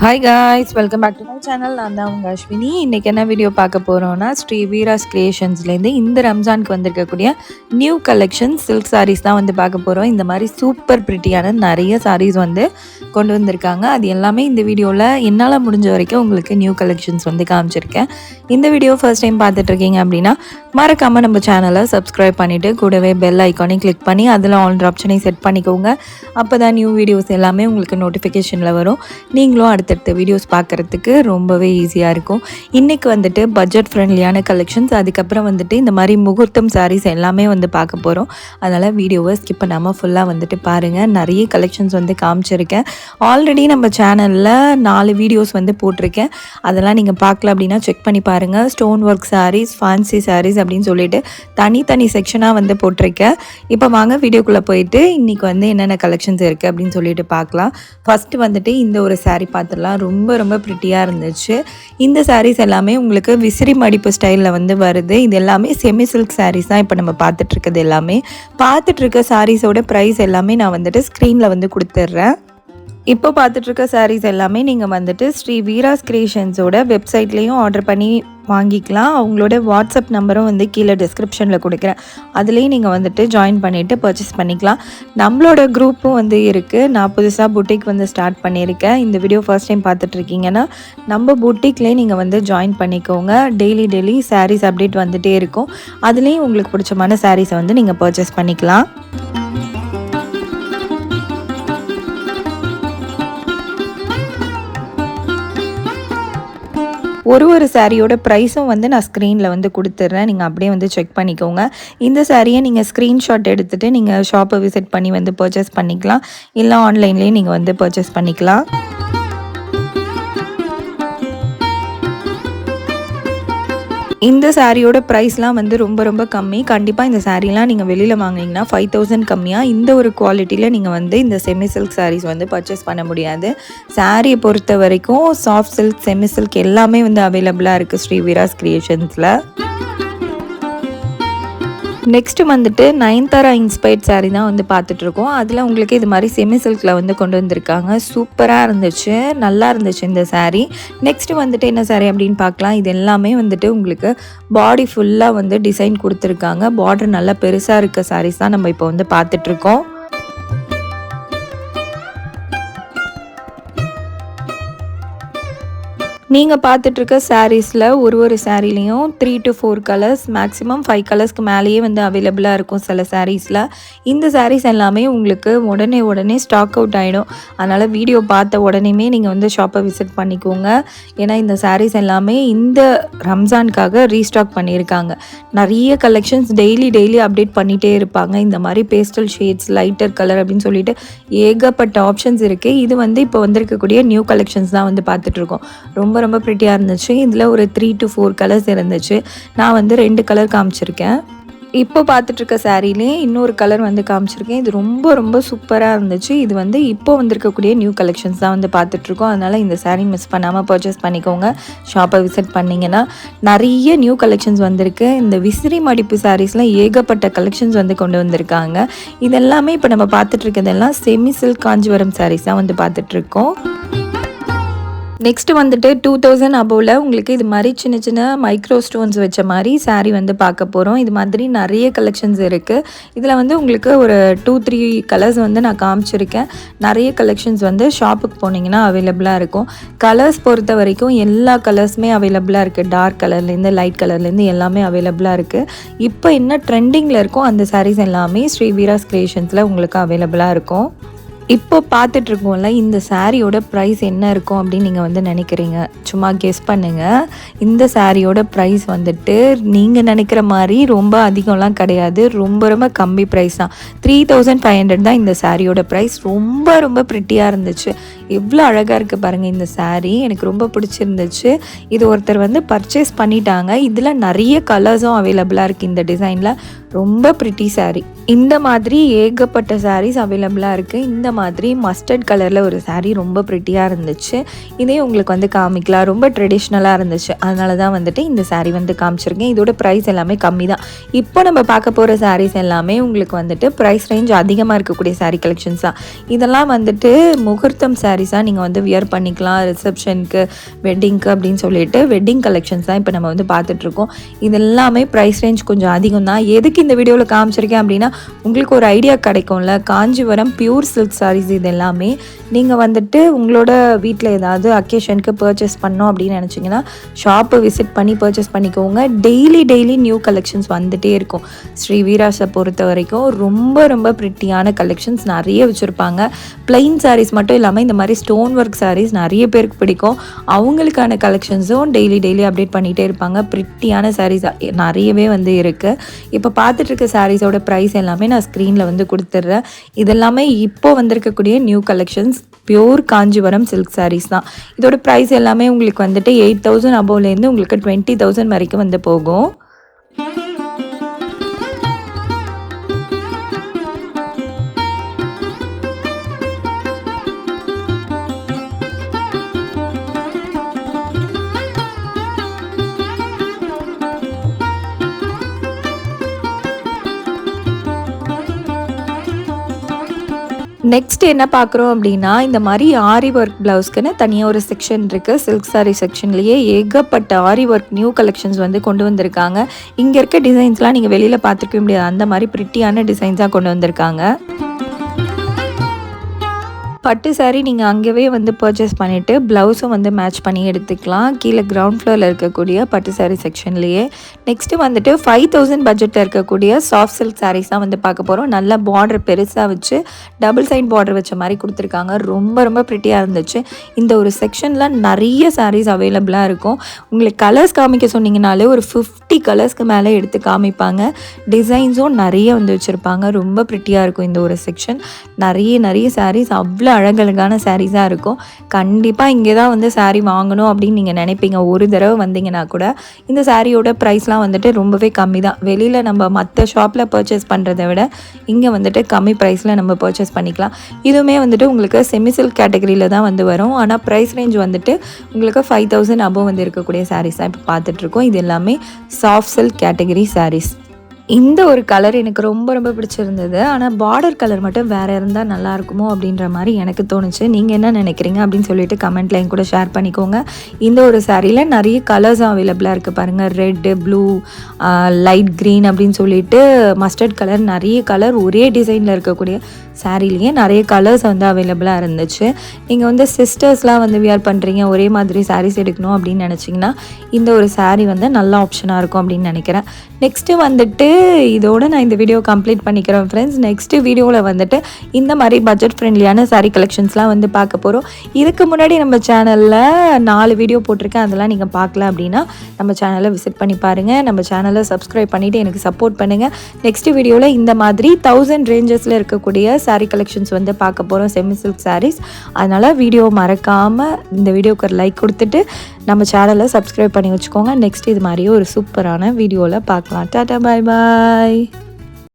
Hi guys welcome back to my channel நான் தான் உங்கள் அஸ்வினி. இன்றைக்கி என்ன வீடியோ பார்க்க போகிறோன்னா ஸ்ரீ வீராஸ் கிரியேஷன்ஸ்லேருந்து இந்த ரம்ஜானுக்கு வந்திருக்கக்கூடிய நியூ கலெக்ஷன் சில்க் சாரீஸ் தான் வந்து பார்க்க போகிறோம் இந்த மாதிரி சூப்பர் பிரிட்டியான நிறைய சாரீஸ் வந்து கொண்டு வந்திருக்காங்க. அது எல்லாமே இந்த வீடியோவில் என்னால் முடிஞ்ச வரைக்கும் உங்களுக்கு நியூ கலெக்ஷன்ஸ் வந்து காமிச்சிருக்கேன். இந்த வீடியோ ஃபர்ஸ்ட் டைம் பார்த்துட்ருக்கீங்க அப்படின்னா மறக்காமல் நம்ம சேனலை சப்ஸ்கிரைப் பண்ணிவிட்டு கூடவே பெல் ஐக்கானையும் கிளிக் பண்ணி அதில் ஆல் ஆப்ஷனையும் செட் பண்ணிக்கோங்க. அப்போ தான் நியூ வீடியோஸ் எல்லாமே உங்களுக்கு நோட்டிஃபிகேஷனில் வரும். நீங்களும் அடுத்தடுத்த வீடியோஸ் பார்க்குறதுக்கு ரொம்பவே ஈஸியாக இருக்கும். இன்றைக்கி வந்துட்டு பட்ஜெட் ஃப்ரெண்ட்லியான கலெக்ஷன்ஸ் அதுக்கப்புறம் வந்துட்டு இந்த மாதிரி முகூர்த்தம் சாரீஸ் எல்லாமே வந்து பார்க்க போகிறோம் அதனால் வீடியோவை ஸ்கிப் பண்ணாமல் ஃபுல்லாக வந்துட்டு பாருங்கள் நிறைய கலெக்ஷன்ஸ் வந்து காமிச்சிருக்கேன். ஆல்ரெடி நம்ம சேனலில் நாலு வீடியோஸ் வந்து போட்டிருக்கேன். அதெல்லாம் நீங்கள் பார்க்கல அப்படின்னா செக் பண்ணி பாருங்கள் stone work sarees fancy sarees அப்படின்னு சொல்லிட்டு தனித்தனி செக்ஷனாக வந்து போட்டிருக்கேன். இப்போ வாங்க வீடியோக்குள்ளே போயிட்டு இன்றைக்கி வந்து என்னென்ன கலெக்ஷன்ஸ் இருக்குது அப்படின்னு சொல்லிட்டு பார்க்கலாம். ஃபஸ்ட்டு வந்துட்டு இந்த ஒரு சாரீ saree பார்த்துடலாம் ரொம்ப ரொம்ப ப்ரிட்டியாக இருந்துச்சு. இந்த சாரீஸ் எல்லாமே உங்களுக்கு விசிறி மடிப்பு ஸ்டைலில் வந்து வருது. இது எல்லாமே செமி சில்க் சாரீஸ் தான் இப்போ நம்ம பார்த்துட்ருக்கிறது எல்லாமே. பார்த்துட்ருக்க சாரீஸோட ப்ரைஸ் எல்லாமே நான் வந்துட்டு ஸ்க்ரீனில் வந்து கொடுத்துட்றேன். இப்போ பார்த்துட்டு இருக்க எல்லாமே நீங்கள் வந்துட்டு ஸ்ரீ வீராஸ் கிரியேஷன்ஸோட வெப்சைட்லேயும் ஆர்டர் பண்ணி வாங்கிக்கலாம். அவங்களோட வாட்ஸ்அப் நம்பரும் வந்து கீழே டிஸ்கிரிப்ஷனில் கொடுக்குறேன். அதுலேயும் நீங்கள் வந்துட்டு ஜாயின் பண்ணிவிட்டு பர்ச்சேஸ் பண்ணிக்கலாம். நம்மளோட குரூப்பும் வந்து இருக்குது நான் புதுசாக புட்டிக் வந்து ஸ்டார்ட் பண்ணியிருக்கேன். இந்த வீடியோ ஃபர்ஸ்ட் டைம் பார்த்துட்ருக்கீங்கன்னா நம்ம புட்டிக்லேயே நீங்கள் வந்து ஜாயின் பண்ணிக்கோங்க. டெய்லி டெய்லி சாரீஸ் அப்டேட் வந்துகிட்டே இருக்கும். அதுலேயும் உங்களுக்கு பிடிச்சமான சாரீஸை வந்து நீங்கள் பர்ச்சேஸ் பண்ணிக்கலாம். ஒரு ஒரு சாரியோட ப்ரைஸும் வந்து நான் ஸ்க்ரீனில் வந்து கொடுத்துட்றேன் நீங்கள் அப்படியே வந்து செக் பண்ணிக்கோங்க. இந்த சாரியை நீங்கள் ஸ்க்ரீன்ஷாட் எடுத்துகிட்டு நீங்கள் ஷாப்பை விசிட் பண்ணி வந்து பர்ச்சேஸ் பண்ணிக்கலாம். இல்லை ஆன்லைன்லேயே நீங்கள் வந்து பர்ச்சேஸ் பண்ணிக்கலாம். இந்த சாரியோட ப்ரைஸ்லாம் வந்து ரொம்ப ரொம்ப கம்மி. கண்டிப்பாக இந்த சாரீலாம் நீங்கள் வெளியில் வாங்கினீங்கன்னா ஃபைவ் தௌசண்ட் கம்மியாக இந்த ஒரு குவாலிட்டியில் நீங்கள் வந்து இந்த செமி சில்க் சாரீஸ் வந்து பர்ச்சேஸ் பண்ண முடியாது. சாரியை பொறுத்த வரைக்கும் சாஃப்ட் சில்க் செமி சில்க் எல்லாமே வந்து அவைலபிளாக இருக்குது ஸ்ரீ வீராஸ் கிரியேஷன்ஸில் நெக்ஸ்ட் வந்துட்டு நயன்தாரா இன்ஸ்பைர்ட் சாரீ தான் வந்து பார்த்துட்ருக்கோம். அதில் உங்களுக்கு இது மாதிரி செமி சில்கில் வந்து கொண்டு வந்திருக்காங்க. சூப்பராக இருந்துச்சு. நல்லா இருந்துச்சு இந்த சாரீ நெக்ஸ்ட் வந்துட்டு என்ன சாரீ அப்படின்னு பார்க்கலாம். இது எல்லாமே வந்துட்டு உங்களுக்கு பாடி ஃபுல்லாக வந்து டிசைன் கொடுத்துருக்காங்க. பார்டர் நல்லா பெருசாக இருக்க சாரீஸ் தான் நம்ம இப்போ வந்து பார்த்துட்ருக்கோம். நீங்கள் பார்த்துட்ருக்க சாரீஸில் ஒரு ஒரு சாரீலையும் three to four colours maximum five கலர்ஸ்க்கு மேலேயே வந்து அவைலபிளாக இருக்கும் சில சாரீஸில் இந்த சாரீஸ் எல்லாமே உங்களுக்கு உடனே உடனே ஸ்டாக் அவுட் ஆகிடும் அதனால் வீடியோ பார்த்த உடனேமே நீங்கள் வந்து ஷாப்பை விசிட் பண்ணிக்கோங்க. ஏன்னா இந்த சாரீஸ் எல்லாமே இந்த ரம்ஜானுக்காக ரீஸ்டாக் பண்ணியிருக்காங்க. நிறைய கலெக்ஷன்ஸ் டெய்லி டெய்லி அப்டேட் பண்ணிகிட்டே இருப்பாங்க. இந்த மாதிரி பேஸ்டல் ஷேட்ஸ் லைட்டர் கலர் அப்படின்னு சொல்லிட்டு ஏகப்பட்ட ஆப்ஷன்ஸ் இருக்குது இது வந்து இப்போ வந்திருக்கக்கூடிய நியூ கலெக்ஷன்ஸ் தான் வந்து பார்த்துட்ருக்கோம். ரொம்ப ரொம்ப ப்ரிட்டியாக இருந்துச்சு. இதில் ஒரு த்ரீ டு ஃபோர் கலர்ஸ் இருந்துச்சு. நான் வந்து ரெண்டு கலர் காமிச்சிருக்கேன். இப்போ பார்த்துட்ருக்க சாரீலே இன்னொரு கலர் வந்து காமிச்சிருக்கேன். இது ரொம்ப ரொம்ப சூப்பராக இருந்துச்சு. இது வந்து இப்போ வந்திருக்கக்கூடிய நியூ கலெக்ஷன்ஸ் தான் வந்து பார்த்துட்ருக்கோம். அதனால் இந்த saree மிஸ் பண்ணாமல் பர்ச்சேஸ் பண்ணிக்கோங்க. ஷாப்பை விசிட் பண்ணிங்கன்னா நிறைய நியூ கலெக்ஷன்ஸ் வந்திருக்கு. இந்த விசிறி மடிப்பு சாரீஸ்லாம் ஏகப்பட்ட கலெக்ஷன்ஸ் வந்து கொண்டு வந்திருக்காங்க. இதெல்லாமே இப்போ நம்ம பார்த்துட்ருக்கதெல்லாம் செமி சில்க் காஞ்சிவரம் சாரீஸ் தான் வந்து பார்த்துட்ருக்கோம். நெக்ஸ்ட் வந்துட்டு டூ தௌசண்ட் அபோவில் உங்களுக்கு இது மாதிரி சின்ன சின்ன மைக்ரோ ஸ்டோன்ஸ் வச்ச மாதிரி சாரீ வந்து பார்க்க போகிறோம் இது மாதிரி நிறைய கலெக்ஷன்ஸ் இருக்குது இதில் வந்து உங்களுக்கு ஒரு டூ த்ரீ கலர்ஸ் வந்து நான் காமிச்சிருக்கேன். நிறைய கலெக்ஷன்ஸ் வந்து ஷாப்புக்கு போனீங்கன்னா அவைலபிளாக இருக்கும். கலர்ஸ் பொறுத்த வரைக்கும் எல்லா கலர்ஸுமே அவைலபிளாக இருக்குது டார்க் கலர்லேருந்து லைட் கலர்லேருந்து எல்லாமே அவைலபிளாக இருக்குது இப்போ என்ன ட்ரெண்டிங்கில் இருக்கோ அந்த சாரீஸ் எல்லாமே ஸ்ரீ வீராஸ் கிரியேஷன்ஸில் உங்களுக்கு அவைலபிளாக இருக்கும். இப்போ பார்த்துட்டு இருக்கோம்ல இந்த சாரியோட ப்ரைஸ் என்ன இருக்கும் அப்படின்னு நீங்கள் வந்து நினைக்கிறீங்க? சும்மா கெஸ் பண்ணுங்கள் இந்த சாரியோட ப்ரைஸ் வந்துட்டு நீங்கள் நினைக்கிற மாதிரி ரொம்ப அதிகம்லாம் கிடையாது. ரொம்ப ரொம்ப கம்மி ப்ரைஸ் தான். த்ரீ தௌசண்ட் ஃபைவ் ஹண்ட்ரட் தான் இந்த சாரியோட ப்ரைஸ் ரொம்ப ரொம்ப ப்ரிட்டியாக இருந்துச்சு. எவ்வளோ அழகாக இருக்குது பாருங்கள் இந்த saree. எனக்கு ரொம்ப பிடிச்சிருந்துச்சு. இது ஒருத்தர் வந்து பர்ச்சேஸ் பண்ணிட்டாங்க. இதில் நிறைய கலர்ஸும் அவைலபிளாக இருக்குது இந்த டிசைனில் ரொம்ப ப்ரிட்டி saree. இந்த மாதிரி ஏகப்பட்ட சாரீஸ் அவைலபிளாக இருக்குது இந்த மாதிரி மஸ்டர்ட் கலரில் ஒரு சாரீ ரொம்ப ப்ரிட்டியாக இருந்துச்சு. இதே உங்களுக்கு வந்து காமிக்கலாம். ரொம்ப ட்ரெடிஷ்னலாக இருந்துச்சு. அதனால தான் வந்துட்டு இந்த சாரீ வந்து காமிச்சிருக்கேன். இதோட ப்ரைஸ் எல்லாமே கம்மி தான். இப்போ நம்ம பார்க்க போகிற சாரீஸ் எல்லாமே உங்களுக்கு வந்துட்டு ப்ரைஸ் ரேஞ்ச் அதிகமாக இருக்கக்கூடிய சாரீ கலெக்ஷன்ஸ் தான். இதெல்லாம் வந்துட்டு முகூர்த்தம் சாரீஸாக நீங்கள் வந்து வியர் பண்ணிக்கலாம். ரிசப்ஷனுக்கு வெட்டிங்க்கு அப்படின்னு சொல்லிட்டு வெட்டிங் கலெக்ஷன்ஸ் தான் இப்போ நம்ம வந்து பார்த்துட்ருக்கோம் இது எல்லாமே ப்ரைஸ் ரேஞ்ச் கொஞ்சம் அதிகம் தான். எதுக்கு இந்த வீடியோவில் காமிச்சிருக்கேன் அப்படின்னா உங்களுக்கு ஒரு ஐடியா கிடைக்கும்ல. காஞ்சிபுரம் பியூர் சில்க் சாரீஸ் இது எல்லாமே. நீங்கள் வந்துட்டு உங்களோட வீட்டில் ஏதாவது அக்கேஷனுக்கு பர்ச்சேஸ் பண்ணோம் அப்படின்னு நினச்சிங்கன்னா ஷாப்பை விசிட் பண்ணி பர்ச்சேஸ் பண்ணிக்கோங்க. டெய்லி டெய்லி நியூ கலெக்ஷன்ஸ் வந்துகிட்டே இருக்கும். ஸ்ரீ வீராஸை பொறுத்த வரைக்கும் ரொம்ப ரொம்ப ப்ரிட்டியான கலெக்ஷன்ஸ் நிறைய வச்சுருப்பாங்க. பிளெயின் சாரீஸ் மட்டும் இல்லாமல் இந்த மாதிரி ஸ்டோன் ஒர்க் சாரீஸ் நிறைய பேருக்கு பிடிக்கும். அவங்களுக்கான கலெக்ஷன்ஸும் டெய்லி டெய்லி அப்டேட் பண்ணிகிட்டே இருப்பாங்க. ப்ரிட்டியான சாரீஸ் நிறையவே வந்து இருக்குது இப்போ பார்த்துட்ருக்க சாரீஸோட ப்ரைஸ் எல்லாமே நான் ஸ்க்ரீனில் வந்து கொடுத்துட்றேன். இதெல்லாமே இப்போ வந்திருக்கக்கூடிய new collections pure Kanchipuram silk sarees தான். இதோட ப்ரைஸ் எல்லாமே உங்களுக்கு வந்துட்டு எயிட் தௌசண்ட் அபவ்லேருந்து உங்களுக்கு டுவெண்ட்டி தௌசண்ட் வரைக்கும் வந்து போகும். நெக்ஸ்ட் என்ன பார்க்குறோம் அப்படின்னா இந்த மாதிரி ஆரி ஒர்க் ப்ளவுஸ்க்குன்னு தனியாக ஒரு செக்ஷன் இருக்குது சில்க் சாரி செக்ஷன்லேயே ஏகப்பட்ட ஆரி ஒர்க் நியூ கலெக்ஷன்ஸ் வந்து கொண்டு வந்திருக்காங்க. இங்கே இருக்க டிசைன்ஸ்லாம் நீங்கள் வெளியில் பார்த்துருக்க முடியாது அந்த மாதிரி ப்ரிட்டியான டிசைன்ஸாக கொண்டு வந்திருக்காங்க. பட்டு சாரீ நீங்கள் அங்கேவே வந்து பர்ச்சேஸ் பண்ணிவிட்டு ப்ளவுஸும் வந்து மேட்ச் பண்ணி எடுத்துக்கலாம். கீழே கிரவுண்ட் ஃப்ளோரில் இருக்கக்கூடிய பட்டு சாரீ செக்ஷன்லேயே நெக்ஸ்ட்டு வந்துட்டு ஃபைவ் தௌசண்ட் பட்ஜெட்டில் இருக்கக்கூடிய சாஃப்ட் சில்க் சாரீஸ் தான் வந்து பார்க்க போகிறோம் நல்லா பார்டர் பெருசாக வச்சு டபுள் சைட் பார்டர் வச்ச மாதிரி கொடுத்துருக்காங்க. ரொம்ப ரொம்ப ப்ரிட்டியாக இருந்துச்சு. இந்த ஒரு செக்ஷனில் நிறைய சாரீஸ் அவைலபிளாக இருக்கும். உங்களுக்கு கலர்ஸ் காமிக்க சொன்னீங்கனாலே ஒரு ஃபிஃப்டி கலர்ஸ்க்கு மேலே எடுத்து காமிப்பாங்க. டிசைன்ஸும் நிறைய வந்து வச்சுருப்பாங்க. ரொம்ப ப்ரிட்டியாக இருக்கும் இந்த ஒரு செக்ஷன் நிறைய நிறைய சாரீஸ் அவ்வளோ அழகழகான சாரீஸாக இருக்கும். கண்டிப்பாக இங்கே தான் வந்து சாரீ வாங்கணும் அப்படின்னு நீங்கள் நினைப்பீங்க. ஒரு தடவை வந்தீங்கன்னா கூட இந்த சாரியோட ப்ரைஸ்லாம் வந்துட்டு ரொம்பவே கம்மி தான். வெளியில் நம்ம மற்ற ஷாப்பில் பர்ச்சேஸ் பண்ணுறதை விட இங்கே வந்துட்டு கம்மி ப்ரைஸில் நம்ம பர்ச்சேஸ் பண்ணிக்கலாம். இதுவுமே வந்துட்டு உங்களுக்கு செமி சில்க் கேட்டகரியில் தான் வந்து வரும். ஆனால் ப்ரைஸ் ரேஞ்ச் வந்துட்டு உங்களுக்கு ஃபைவ் தௌசண்ட் அபோவ் வந்து இருக்கக்கூடிய சாரீஸ் தான் இப்போ பார்த்துட்ருக்கோம் இது எல்லாமே சாஃப்ட் சில்க் கேட்டகரி சாரீஸ் இந்த ஒரு கலர் எனக்கு ரொம்ப ரொம்ப பிடிச்சிருந்தது. ஆனால் பார்டர் கலர் மட்டும் வேறு இருந்தால் நல்லா இருக்குமோ அப்படின்ற மாதிரி எனக்கு தோணுச்சு. நீங்கள் என்ன நினைக்கிறீங்க அப்படின்னு சொல்லிட்டு கமெண்ட்ல என் கூட ஷேர் பண்ணிக்கோங்க. இந்த ஒரு சாரியில் நிறைய கலர்ஸ் அவைலபிளாக இருக்குது பாருங்கள் ரெட்டு ப்ளூ லைட் க்ரீன் அப்படின்னு சொல்லிட்டு மஸ்டர்ட் கலர் நிறைய கலர் ஒரே டிசைனில் இருக்கக்கூடிய சாரீலேயே நிறைய கலர்ஸ் வந்து அவைலபிளாக இருந்துச்சு. நீங்கள் வந்து சிஸ்டர்ஸ்லாம் வந்து வியர் பண்ணுறீங்க ஒரே மாதிரி சாரீஸ் எடுக்கணும் அப்படின்னு நினச்சிங்கன்னா இந்த ஒரு saree வந்து நல்ல ஆப்ஷனாக இருக்கும் அப்படின்னு நினைக்கிறேன். நெக்ஸ்ட்டு வந்துட்டு இதோட நான் இந்த வீடியோ கம்ப்ளீட் பண்ணிக்கிறேன் ஃப்ரெண்ட்ஸ் நெக்ஸ்ட்டு வீடியோவில் வந்துட்டு இந்த மாதிரி பட்ஜெட் ஃப்ரெண்ட்லியான சாரீ கலெக்ஷன்ஸ்லாம் வந்து பார்க்க போகிறோம் இதுக்கு முன்னாடி நம்ம சேனலில் நாலு வீடியோ போட்டிருக்கேன். அதெல்லாம் நீங்கள் பார்க்கல அப்படின்னா நம்ம சேனலை விசிட் பண்ணி பாருங்கள் நம்ம சேனலை சப்ஸ்கிரைப் பண்ணிவிட்டு எனக்கு சப்போர்ட் பண்ணுங்கள் நெக்ஸ்ட் வீடியோவில் இந்த மாதிரி தௌசண்ட் ரேஞ்சஸில் இருக்கக்கூடிய சாரீ கலெக்ஷன்ஸ் வந்து பார்க்க போகிறோம் செமி சில்க் சாரீஸ் அதனால் வீடியோ மறக்காமல் இந்த வீடியோக்கு ஒரு லைக் கொடுத்துட்டு நம்ம சேனலை சப்ஸ்கிரைப் பண்ணி வச்சுக்கோங்க. நெக்ஸ்ட் இது மாதிரியே ஒரு சூப்பரான வீடியோவில் பார்க்கலாம். Tata bye bye. Bye.